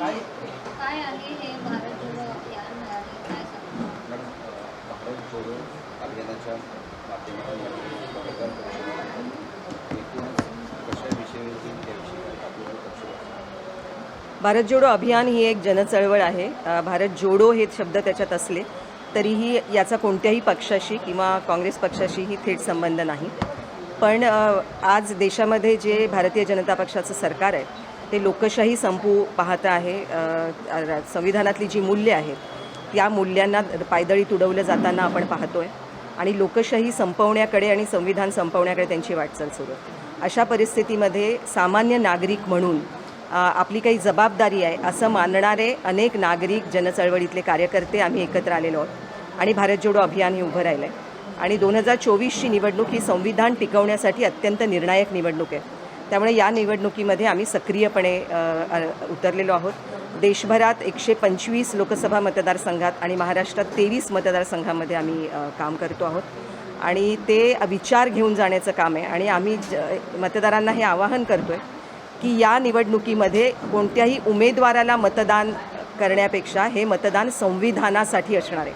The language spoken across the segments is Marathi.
काय आहे हे भारत जोडो अभियान काय भारत जोडो अभियानाच्या? भारत जोडो ही एक जनचळवळ आहे. भारत जोडो हे शब्द त्याच्यात असले तरीही याचा कोणत्याही पक्षाशी किंवा काँग्रेस पक्षाशीही थेट संबंध नाही. पण आज देशामध्ये जे भारतीय जनता पक्षाचं सरकार आहे ते लोकशाही संपू पाहतं आहे संविधानातली जी मूल्य आहेत त्या मूल्यांना पायदळी तुडवलं जाताना आपण पाहतोय. आणि लोकशाही संपवण्याकडे आणि संविधान संपवण्याकडे त्यांची वाटचाल सुरू आहे. अशा परिस्थितीमध्ये सामान्य नागरिक म्हणून आपली काही जबाबदारी आहे असं मानणारे अनेक नागरिक जनचळवळीतले कार्यकर्ते आम्ही एकत्र आलेलो आहोत. आणि भारत जोडो अभियान हे उभं राहिलं आहे आणि दोन हजार चोवीसची निवडणूक ही संविधान टिकवण्यासाठी अत्यंत निर्णायक निवडणूक आहे. त्यामुळे या निवडणुकीमध्ये आम्ही सक्रियपणे उतरलेलो आहोत. देशभरात एकशे पंचवीस लोकसभा मतदारसंघात आणि महाराष्ट्रात तेवीस मतदारसंघामध्ये आम्ही काम करतो आहोत. आणि ते विचार घेऊन जाण्याचं काम आहे. आणि आम्ही ज मतदारांना हे आवाहन करतो आहे की या निवडणुकीमध्ये कोणत्याही उमेदवाराला मतदान करण्यापेक्षा हे मतदान संविधानासाठी असणार आहे.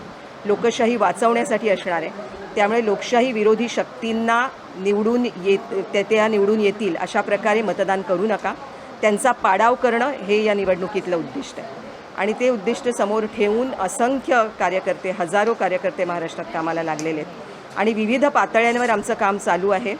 लोकशाही वाचवण्यासाठी असणार आहे. त्यामुळे लोकशाही विरोधी शक्तींना निवडून येत त्या त्या निवडून येतील अशा प्रकारे मतदान करू नका. त्यांचा पाडाव करणं हे या निवडणुकीतलं उद्दिष्ट आहे. आणि ते उद्दिष्ट समोर ठेवून असंख्य कार्यकर्ते हजारो कार्यकर्ते महाराष्ट्रात कामाला लागलेले आहेत. आणि विविध पातळ्यांवर आमचं काम चालू आहे.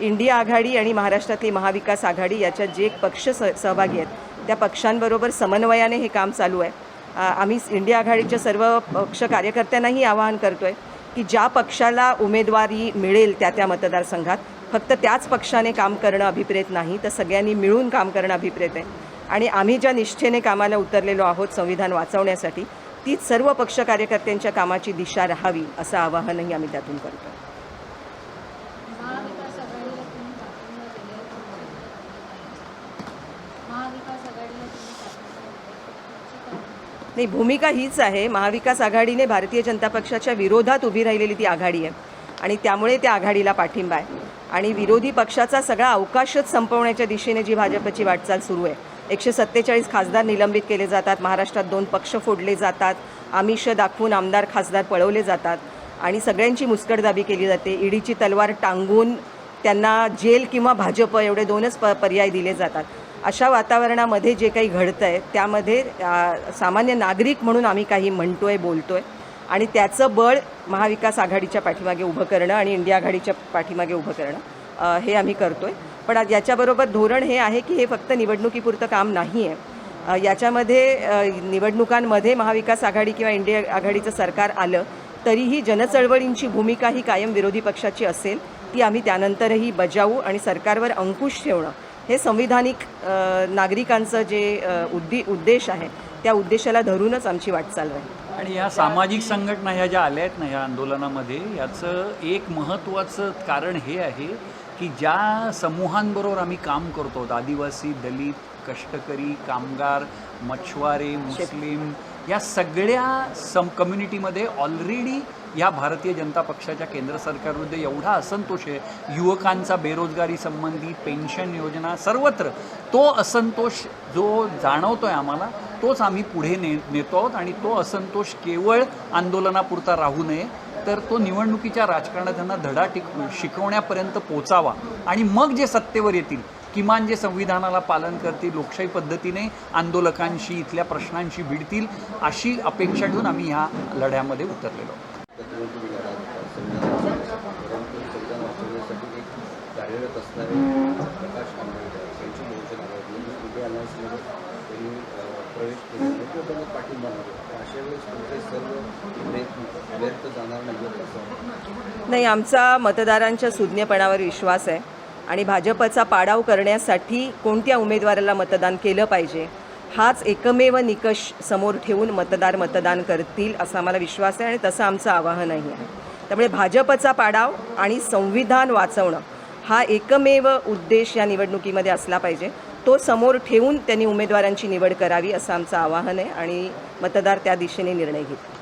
इंडिया आघाडी आणि महाराष्ट्रातली महाविकास आघाडी याच्यात जे पक्ष स सहभागी आहेत त्या पक्षांबरोबर समन्वयाने हे काम चालू आहे. आम्ही इंडिया आघाडीच्या सर्व पक्ष कार्यकर्त्यांनाही आवाहन करतो आहे की ज्या पक्षाला उमेदवारी मिळेल त्या त्या मतदारसंघात फक्त त्याच पक्षाने काम करणं अभिप्रेत नाही तर सगळ्यांनी मिळून काम करणं अभिप्रेत आहे. आणि आम्ही ज्या निष्ठेने कामाला उतरलेलो आहोत संविधान वाचवण्यासाठी ती सर्व पक्ष कार्यकर्त्यांच्या कामाची दिशा राहावी असं आवाहनही आम्ही त्यातून करतो. महाविकास आघाडीला तुम्ही पाठिंबा दिले महाविकास आघाडीला तुम्ही पाठिंबा दिले नाही भूमिका हीच आहे. महाविकास आघाडीने भारतीय जनता पक्षाच्या विरोधात उभी राहिलेली ती आघाडी आहे. आणि त्यामुळे त्या आघाडीला पाठिंबा आहे. आणि विरोधी पक्षाचा सगळा अवकाशच संपवण्याच्या दिशेने जी भाजपची वाटचाल सुरू आहे. एकशे सत्तेचाळीस खासदार निलंबित केले जातात. महाराष्ट्रात दोन पक्ष फोडले जातात. आमिष दाखवून आमदार खासदार पळवले जातात. आणि सगळ्यांची मुस्कटदाबी केली जाते. ईडीची तलवार टांगून त्यांना जेल किंवा भाजप एवढे दोनच प पर्याय दिले जातात. अशा वातावरणामध्ये जे काही घडतं आहे त्यामध्ये सामान्य नागरिक म्हणून आम्ही काही म्हणतो आहे बोलतो आहे आणि त्याचं बळ महाविकास आघाडीच्या पाठीमागे उभं करणं आणि इंडिया आघाडीच्या पाठीमागे उभं करणं हे आम्ही करतो आहे पण आज याच्याबरोबर धोरण हे आहे की हे फक्त निवडणुकीपुरतं काम नाही आहे याच्यामध्ये निवडणुकांमध्ये महाविकास आघाडी किंवा इंडिया आघाडीचं सरकार आलं तरीही जनचळवळींची भूमिका ही कायम विरोधी पक्षाची असेल ती आम्ही त्यानंतरही बजावू आणि सरकारवर अंकुश ठेवणं हे संविधानिक नागरिकांचं जे उद्दी उद्देश आहे त्या उद्देशाला धरूनच आमची वाटचाल राहील. आणि या सामाजिक संघटना ह्या ज्या आल्या आहेत ना ह्या आंदोलनामध्ये याचं एक महत्त्वाचं कारण हे आहे की ज्या समूहांबरोबर आम्ही काम करतो आदिवासी दलित कष्टकरी कामगार मछुआरे मुस्लिम या सगळ्या सम कम्युनिटीमध्ये ऑलरेडी या भारतीय जनता पक्षाच्या केंद्र सरकारविरुद्ध एवढा असंतोष आहे. युवकांचा बेरोजगारी संबंधी पेन्शन योजना सर्वत्र तो असंतोष जो जाणवतो आहे आम्हाला तोच आम्ही पुढे ने नेतो आहोत आणि तो असंतोष केवळ आंदोलनापुरता राहू नये तर तो निवडणुकीच्या राजकारणात त्यांना धडा टिक शिकवण्यापर्यंत पोचावा. आणि मग जे सत्तेवर येतील किमान जे संविधानाला पालन करतील लोकशाही पद्धतीने आंदोलकांशी इथल्या प्रश्नांशी भिडतील अशी अपेक्षा ठेवून आम्ही ह्या लढ्यामध्ये उतरलेलो आहोत. त्यातून तुम्ही लढा संविधान परंतु संविधान वाचवण्यासाठी एक प्रकाश आंबेडकर यांची अलायन्समध्ये त्यांनी प्रवेश केला. किंवा त्यांना पाठिंबा अशा वेळेस तुमचे सर्व प्रयत्न व्यर्थ जाणार नाही असं नाही आमचा मतदारांच्या सुज्ञपणावर विश्वास आहे आणि भाजपचा पाडाव करण्यासाठी कोणत्या उमेदवाराला मतदान केलं पाहिजे हाच एकमेव निकष समोर ठेवून मतदार मतदान करतील असा आम्हाला विश्वास आहे आणि तसं आमचं आवाहनही आहे. त्यामुळे भाजपचा पाडाव आणि संविधान वाचवणं हा एकमेव उद्देश या निवडणुकीमध्ये असला पाहिजे. तो समोर ठेवून त्यांनी उमेदवारांची निवड करावी असं आमचं आवाहन आहे आणि मतदार त्या दिशेने निर्णय घेतील.